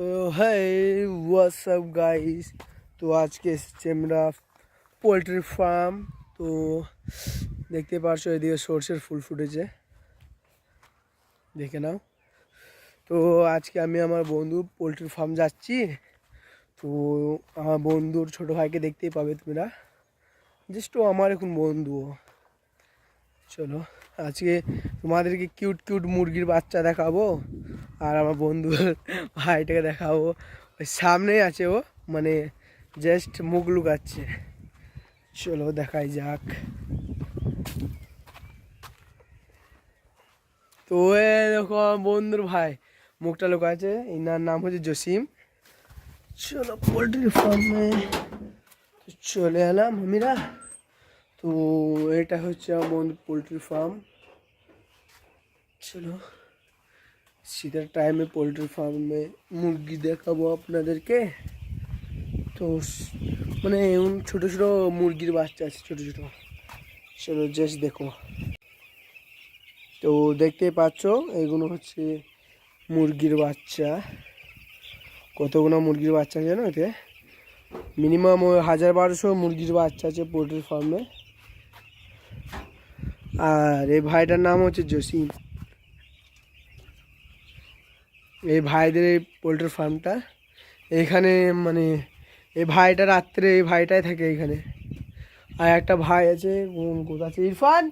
তো হ্যাঁ WhatsApp guys তো আজকে এসেছি আমরা পোলট্রি ফার্ম তো দেখতে পারছ এদিকে সর্ষের ফুল ফুটেছে। দেখে নাও। তো আজকে আমি আমার বন্ধু পোলট্রি ফার্ম যাচ্ছি। তো আমার বন্ধুর ছোট ভাইকে দেখতেই পাবে তোমরা। জাস্ট ও আমার এখন বন্ধু। চলো, আজকে তোমাদেরকে কিউট কিউট মুরগির বাচ্চা দেখাবো। আর আমার বন্ধু ভাইটাকে দেখাবো। ওই সামনেই আছে ও মানে জাস্ট মুখ লুকাচ্ছে। চলো দেখাই যাক। তো এ দেখো আমার বন্ধুর ভাই, মুখটা লুকাচ্ছে এনার নাম হচ্ছে জসিম। চলো পোলট্রি ফার্মে চলে এলাম আমিরা। তো এটা হচ্ছে আমার বন্ধু পোলট্রি ফার্ম। চলো। শীতের টাইমে পোলট্রি ফার্মে মুরগি দেখাবো আপনাদেরকে। তো মানে এমন ছোটো ছোটো মুরগির বাচ্চা আছে, ছোটো ছোটো। চলো জাস্ট দেখো। তো দেখতেই পাচ্ছ, এগুলো হচ্ছে মুরগির বাচ্চা। কতগুলো মুরগির বাচ্চা জানো এতে? মিনিমাম ওই হাজার বারোশো মুরগির বাচ্চা আছে পোলট্রি ফার্মে আর এই ভাইটার নাম হচ্ছে জসিম। এই ভাইদের এই পোলট্রি ফার্মটা। এখানে মানে এই ভাইটা রাত্রে এই ভাইটাই থাকে এখানে। আর একটা ভাই আছে কোথায় আছে? ইরফান!